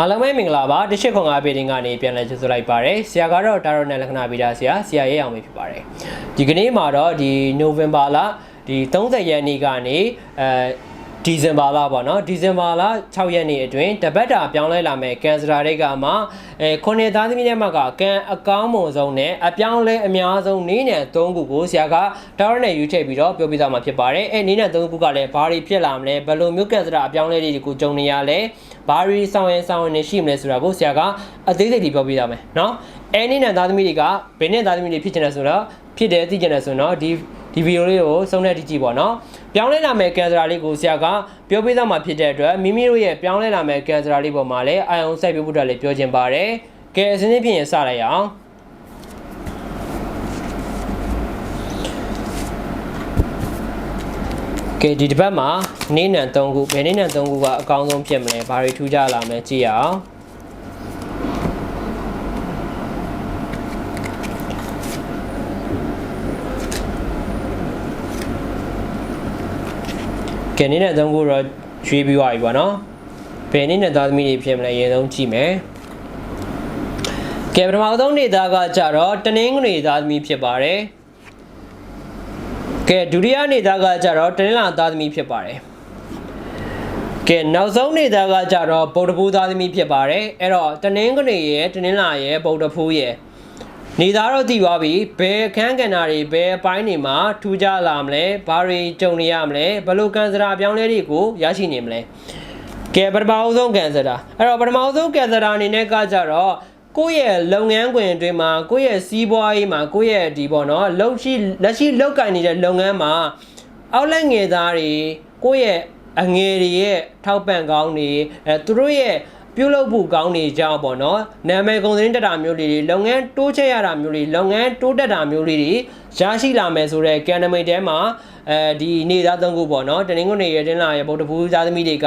အားလုံးပဲမင်္ဂလာပါတရှိခွန်အားပေတင်ကနေပြန်လည်ကြိုဆိုလိုက်ပါရယ်ဆရာကတော့တာရိုနယ်လက္ခဏာဗီဒါဆရာဆရာရဲအောင်ပဲဖြစ်ပါတယ်ဒီကနေ့မှာတော့ဒီနိုဝင်ဘာလဒီ30ရက်နေ့ကနေအဲ ဒီဇင်ဘာလပေါ့နော်ဒီဇင်ဘာလ6ရက်နေ့အတွင်းတပတ်တာပြောင်းလဲလာမယ်ကန်စတာရိတ်ကမှအဲခုနှစ်သားသမီးနဲ့မှကကန်အကောင်းမွန်ဆုံးနဲ့အပြောင်းလဲအများဆုံးနည်းနံ၃ခုကိုဆရာကဒါရနဲ့ယူချိန်ပြီးတော့ပြောပြသွားမှာဖြစ်ပါတယ်အဲနည်းနံ၃ခုကလည်းဘာတွေဖြစ်လာမလဲဘယ်လိုမျိုးကန်စတာအပြောင်းလဲတွေကိုကြုံနေရလဲဘာတွေဆောင်ရင်ဆောင်ရင်နေရှိမလဲဆိုတာကိုဆရာကအသေးစိတ်ပြောပြသွားမယ်နော်အဲနည်းနံသားသမီးတွေကဘယ်နဲ့သားသမီးတွေဖြစ်နေလဲဆိုတော့ဖြစ်တယ်သိကြတယ်ဆိုတော့ဒီ ဒီဗီဒီယိုလေးကိုစုံတဲ့တိကြည့်ပေါ့နော်ပြောင်းလဲလာမယ့်ကန်စရာလေးကိုဆရာကပြောပြသွားမှာဖြစ်တဲ့အတွက်မိမိတို့ရဲ့ပြောင်းလဲလာမယ့်ကန်စရာလေးပေါ်မှာလည်းအာရုံစိုက်ပြဖို့အတွက်လည်းပြောချင်ပါတယ်ကဲအစဉ်အဖြစ်ရင်စလိုက်အောင်ကဲဒီတစ်ပတ်မှာနေနံ3ခုဘယ်နေနံ3ခုကအကောင်းဆုံးဖြစ်မလဲဘာတွေထူးခြားလာမလဲကြည့်ရအောင် ကဲနေနံ3ခုတော့ရွေးပြီးသွားပြီပေါ့နော်ဘယ်နေနံသားသမီးတွေဖြစ်မလဲအရင်ဆုံးကြည့်မယ်ကဲပထမဆုံးနေသားကကြတော့တနင်္ဂနွေသားသမီးဖြစ်ပါတယ်ကဲဒုတိယနေသားကကြတော့တနင်္လာသားသမီးဖြစ်ပါတယ်ကဲနောက်ဆုံးနေသားကကြတော့ဗုဒ္ဓဖူးသားသမီးဖြစ်ပါတယ်အဲ့တော့တနင်္ဂနွေရဲ့တနင်္လာရဲ့ဗုဒ္ဓဖူးရဲ့ နေသားတော့တည်သွားပြီဘယ်အခန်းကဏ္ဍတွေဘယ်အပိုင်းတွေမှာထူးခြားလာမလဲဘာတွေကြုံနေရမလဲဘယ်လိုကန်စရာအပြောင်းလဲတွေကိုရရှိနေမလဲကဲပထမအဆုံးကန်စရာအဲ့တော့ပထမအဆုံးကန်စရာအနေနဲ့ကကြတော့ကိုယ့်ရဲ့လုပ်ငန်းခွင်အတွင်းမှာကိုယ့်ရဲ့စီးပွားရေးမှာကိုယ့်ရဲ့ဒီပေါ့နော်လုပ်ရှိလက်ရှိလုပ်ကင်နေတဲ့လုပ်ငန်းမှာအောက်လက်ငယ်သားတွေကိုယ့်ရဲ့အငယ်တွေရဲ့ထောက်ပံ့ကောင်းတွေအဲသူတို့ရဲ့ ပြုလုပ်ဖို့ကောင်းနေကြပေါ့နော်နာမည်ကုန်သတင်းတက်တာမျိုးလေးတွေလုပ်ငန်းတိုးချဲ့ရတာမျိုးလေးလုပ်ငန်းတိုးတက်တာမျိုးလေးတွေရရှိလာမယ်ဆိုတော့ကန်နမိတ်ထဲမှာအဲဒီနေသားသုံးခုပေါ့နော်တနင်္ဂနွေရက်တင်လာရဲ့ဗုဒ္ဓဘုရားသမီးတွေက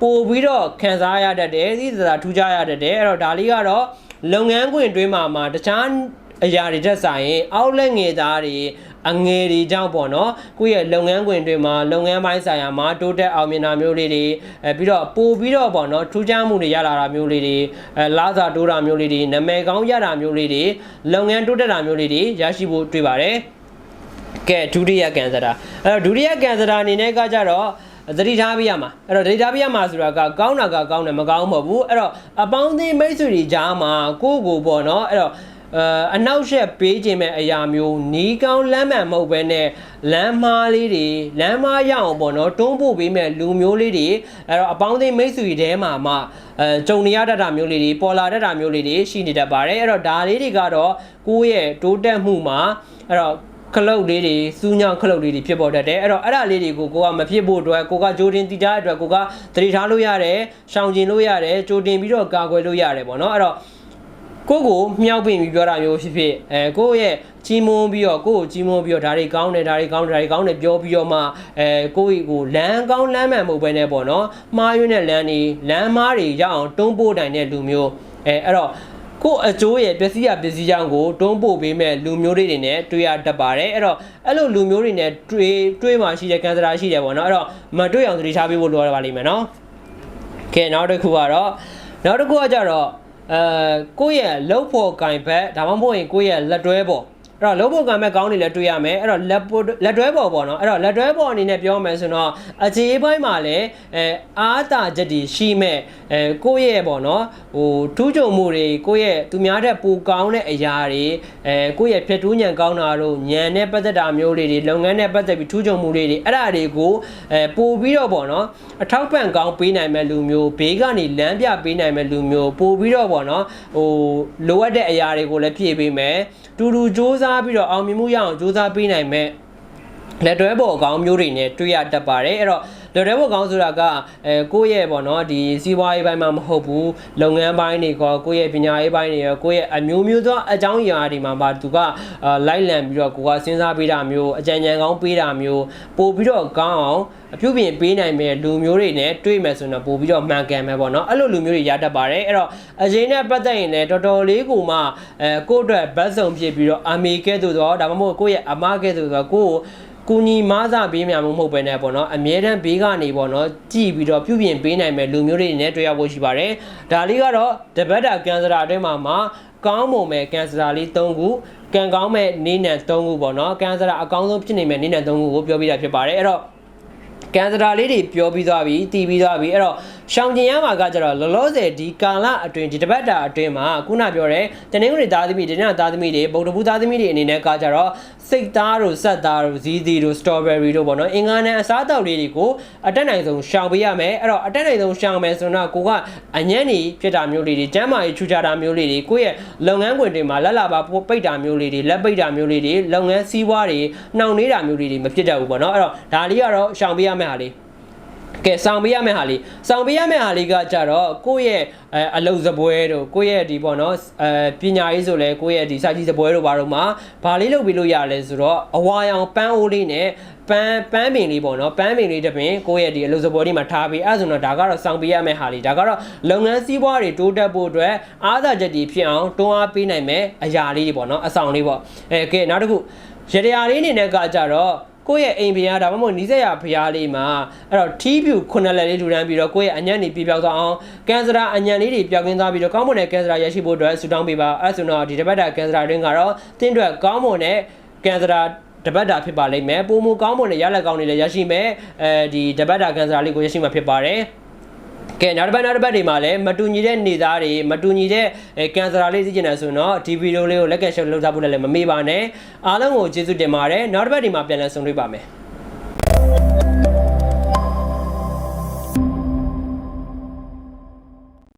ပို့ပြီးတော့ခံစားရတတ်တယ်သီးသသာထူးခြားရတတ်တယ်အဲ့တော့ဒါလေးကတော့လုပ်ငန်းခွင်တွင်းမှာမှာတခြားအရာတွေတက်ဆိုင်ရင်အောက်လက်ငယ်သားတွေ အငယ်တွေကြောင့်ပေါ့နော်ကိုယ့်ရဲ့လုပ်ငန်းခွင်တွေမှာလုပ်ငန်းပိုင်းဆိုင်ရာမှာတိုးတက်အောင်မြင်တာမျိုးလေးတွေအဲပြီးတော့ပို့ပြီးတော့ပေါ့နော်ထူးခြားမှုတွေရလာတာမျိုးလေးတွေအဲလားစာတိုးတာမျိုးလေးတွေနာမည်ကောင်းရတာမျိုးလေးတွေလုပ်ငန်းတိုးတက်တာမျိုးလေးတွေရရှိဖို့တွေ့ပါတယ်ကဲဒုတိယကန်စတာအဲ့တော့ဒုတိယကန်စတာအနေနဲ့ကကြတော့သတိထားပြရမှာအဲ့တော့ဒိတာပြရမှာဆိုတာကကောင်းတာကကောင်းတယ်မကောင်းမဟုတ်ဘူးအဲ့တော့အပေါင်းအသင်းမိတ်ဆွေတွေကြားမှာကိုယ့်ကိုယ်ပေါ့နော်အဲ့တော့ အဲအနောက်ရှက်ပေးခြင်းမဲ့အရာမျိုးနီးကောင်းလမ်းမှန်မဟုတ်ဘဲနဲ့လမ်းမားလေးတွေလမ်းမားရအောင်ပေါ့နော်တွန်းပို့ပေးမဲ့လူမျိုးလေးတွေအဲ့တော့အပေါင်းအသင်းမိတ်ဆွေတဲမှာမှအဲကြုံနေရတတ်တာမျိုးလေးတွေပေါ်လာတတ်တာမျိုးလေးတွေရှိနေတတ်ပါတယ်အဲ့တော့ဒါလေးတွေကတော့ကိုယ့်ရဲ့တိုးတက်မှုမှာအဲ့တော့ခလုတ်လေးတွေစူးညောင်ခလုတ်လေးတွေဖြစ်ပေါ်တတ်တယ်အဲ့တော့အဲ့ဒါလေးတွေကိုကိုကမဖြစ်ဖို့အတွက်ကိုကကြိုတင်တည်ထားတဲ့အတွက်ကိုကသတိထားလို့ရတယ်ရှောင်ကျင်လို့ရတယ်ကြိုတင်ပြီးတော့ကာကွယ်လို့ရတယ်ပေါ့နော်အဲ့တော့ ကိုကိုမြောက်ပင်ပြီးပြောတာမျိုးဖြစ်ဖြစ်အဲကိုရဲ့ကြီးမွန်းပြီးတော့ကိုကိုကြီးမွန်းပြီးတော့ဒါတွေကောင်းတယ်ဒါတွေကောင်းတယ်ဒါတွေကောင်းတယ်ပြောပြီးတော့မှအဲကိုယ့်ကိုလမ်းကောင်းလမ်းမှန်မဟုတ်ဘဲနဲ့ပေါ့နော်မှားရွံ့တဲ့လမ်းတွေလမ်းမားတွေရအောင်တွန်းပို့နိုင်တဲ့လူမျိုးအဲအဲ့တော့ကို့အကျိုးရဲ့ပစ္စည်းရပစ္စည်းကြောင့်ကိုတွန်းပို့ပေးမဲ့လူမျိုးတွေနဲ့တွေ့ရတတ်ပါတယ်အဲ့တော့အဲ့လိုလူမျိုးတွေနဲ့တွေ့တွေ့မှရှိတဲ့ကန်စရာရှိတယ်ပေါ့နော်အဲ့တော့မတွေ့အောင်သတိထားပေးဖို့လိုရပါလိမ့်မယ်နော်ကဲနောက်တစ်ခုကတော့နောက်တစ်ခုကကြတော့ အဲကိုယ့်ရဲ့လှုပ်ဖို့ကင်ဘက်ဒါမှမဟုတ်ရင်ကိုယ့်ရဲ့လက်တွဲပေါ် အဲ့တော့လှုပ်ဖို့ကံမဲ့ကောင်းနေလဲတွေ့ရမယ်အဲ့တော့လက်လက်တွဲပေါ်ပေါ့နော်အဲ့တော့လက်တွဲပေါ်အနေနဲ့ပြောမယ်ဆိုတော့အခြေပိုင်းမှာလည်းအဲအားတာချက်တွေရှိမဲ့အဲကိုယ့်ရဲ့ပေါ့နော်ဟိုထူးချွန်မှုတွေကိုယ့်ရဲ့သူများတဲ့ပူကောင်းတဲ့အရာတွေအဲကိုယ့်ရဲ့ဖြတ်တူးညံကောင်းတာတို့ညံနဲ့ပတ်သက်တာမျိုးလေးတွေလုပ်ငန်းနဲ့ပတ်သက်ပြီးထူးချွန်မှုလေးတွေအဲ့ဒါတွေကိုအဲပို့ပြီးတော့ပေါ့နော်အထောက်ပံ့ကောင်းပေးနိုင်မဲ့လူမျိုးဘေးကနေလမ်းပြပေးနိုင်မဲ့လူမျိုးပို့ပြီးတော့ပေါ့နော်ဟိုလိုအပ်တဲ့အရာတွေကိုလည်းဖြည့်ပေးမယ်တူတူစ조사ပြီးတော့အောင်မြင်မှုရအောင်စ조사ပေးနိုင်မဲ့လက်တွဲပေါ်အကောင်းမျိုးတွေနဲ့တွေ့ရတတ်ပါတယ်အဲ့တော့ လက်တွဲပေါ်ကောင်းဆိုတာကအဲကိုယ့်ရဲ့ပေါ့နော်ဒီစီးပွားရေးပိုင်းမှာမဟုတ်ဘူးလုပ်ငန်းပိုင်းတွေကောကိုယ့်ရဲ့ပညာရေးပိုင်းတွေရောကိုယ့်ရဲ့အမျိုးမျိုးသောအကြောင်းအရာတွေမှာပါသူကလိုက်လံပြီးတော့ကိုကစဉ်းစားပေးတာမျိုးအကြံဉာဏ်ကောင်းပေးတာမျိုးပို့ပြီးတော့ကောင်းအောင်အပြုပြင်ပေးနိုင်မဲ့လူမျိုးတွေနဲ့တွေ့မယ်ဆိုတော့ပို့ပြီးတော့မှန်ကန်မယ်ပေါ့နော်အဲ့လိုလူမျိုးတွေရတတ်ပါတယ်အဲ့တော့အရင်နဲ့ပတ်သက်ရင်လည်းတော်တော်လေးကိုမှအဲကိုယ့်အတွက်ဘတ်စုံဖြစ်ပြီးတော့အမေကဲ့သို့တော့ဒါမှမဟုတ်ကိုယ့်ရဲ့အမကဲ့သို့တော့ကိုယ့် ကူညီမဆပေးမြမှုမဟုတ်ပဲနဲ့ပေါ့နော်အမြဲတမ်းဘေးကနေပေါ့နော်ကြည်ပြီးတော့ပြုပြင်ပေးနိုင်မဲ့လူမျိုးတွေနဲ့တွေ့ရဖို့ရှိပါတယ်ဒါလေးကတော့တပတ်တာကန်စရာအတွင်းမှာမှာကောင်းမွန်မဲ့ကန်စရာလေး၃ခုကံကောင်းမဲ့နေနံ၃ခုပေါ့နော်ကန်စရာအကောင်းဆုံးဖြစ်နေမဲ့နေနံ၃ခုကိုပြောပြတာဖြစ်ပါတယ်အဲ့တော့ကန်စတာလေးတွေပြောပြီးသွားပြီတီးပြီးသွားပြီအဲ့တော့ ရှောင်ကျင်ရမှာကကြတော့လောလောဆယ်ဒီကာလအတွင်းဒီတပတ်တာအတွင်းမှာခုနပြောတဲ့တနင်္ဂနွေသားသမီးဒီနေ့သားသမီးတွေဗုဒ္ဓဘူးသားသမီးတွေအနေနဲ့ကကြတော့စိတ်သားတို့ဆက်သားတို့ဇီးသီးတို့စတော်ဘယ်ရီတို့ပေါ့နော်အင်္ဂါနဲ့အစားအသောက်လေးတွေကိုအတက်နိုင်ဆုံးရှောင်ပေးရမယ်အဲ့တော့အတက်နိုင်ဆုံးရှောင်မယ်ဆိုတော့ကိုကအညံ့နေဖြစ်တာမျိုးလေးတွေကျမ်းမာရေးချူချတာမျိုးလေးတွေကိုယ့်ရဲ့လုပ်ငန်းခွင်တွေမှာလက်လာပါပိတ်တာမျိုးလေးတွေလက်ပိတ်တာမျိုးလေးတွေလုပ်ငန်းစည်းဝါးတွေနှောင့်နှေးတာမျိုးလေးတွေမဖြစ်တတ်ဘူးပေါ့နော်အဲ့တော့ဒါလေးကတော့ရှောင်ပေးရမယ့်ဟာလေး ကဲဆောင်ပေးရမယ့်ဟာလေးဆောင်ပေးရမယ့်ဟာလေးကကြတော့ကိုယ့်ရဲ့အဲအလုပ်စပွဲတို့ကိုယ့်ရဲ့ဒီပေါ့နော်အဲပညာရေးဆိုလဲကိုယ့်ရဲ့ဒီစာကြည့်စပွဲတို့ဘာတို့မှာဘာလေးလုပ်ပြီးလို့ရလဲဆိုတော့အဝါရောင်ပန်းအိုးလေးနဲ့ပန်းပန်းပင်လေးပေါ့နော်ပန်းပင်လေးတစ်ပင်ကိုယ့်ရဲ့ဒီအလုပ်စပွဲလေးမှာထားပြီးအဲဆိုတော့ဒါကတော့ဆောင်ပေးရမယ့်ဟာလေးဒါကတော့လုပ်ငန်းစည်းပွားတွေတိုးတက်ဖို့အတွက်အားသာချက်တွေဖြစ်အောင်တွန်းအားပေးနိုင်မယ်အရာလေးတွေပေါ့နော်အဆောင်လေးပေါ့အဲကဲနောက်တစ်ခုရတရားလေးအနေနဲ့ကကြတော့ ကိုယ့်ရဲ့အိမ်ဖျားဒါမှမဟုတ်နီးစက်ရဖျားလေးမှာအဲ့တော့ထီးဖြူခုနှစ်လက်လေးထူထမ်းပြီးတော့ကိုယ့်ရဲ့အညံ့နေပြပြောက်သွားအောင်ကန်ဆရာအညံ့လေးတွေပြောက်ကင်းသွားပြီးတော့ကောင်းမွန်တဲ့ကန်ဆရာရရှိဖို့အတွက်ဆူတောင်းပေးပါအဲ့ဆိုတော့ဒီတပတ်တာကန်ဆရာတွင်ကတော့တင်းအတွက်ကောင်းမွန်တဲ့ကန်ဆရာတပတ်တာဖြစ်ပါလိမ့်မယ်ပုံမူကောင်းမွန်တဲ့ရလက်ကောင်းတွေလည်းရရှိမယ်အဲဒီတပတ်တာကန်ဆရာလေးကိုရရှိမှာဖြစ်ပါတယ် ကဲနောက်တစ်ပတ်နောက်တစ်ပတ်တွေမှာလည်းမတူညီတဲ့နေသားတွေမတူညီတဲ့အဲကန်ဆာလေးသိကျင်တယ်ဆိုတော့ဒီဗီဒီယိုလေးကိုလက်ကရှယ်လုပ်ထားဖို့လည်းမမေ့ပါနဲ့အားလုံးကိုကျေးဇူးတင်ပါတယ်နောက်တစ်ပတ်ဒီမှာပြန်လည်ဆုံတွေ့ပါမယ်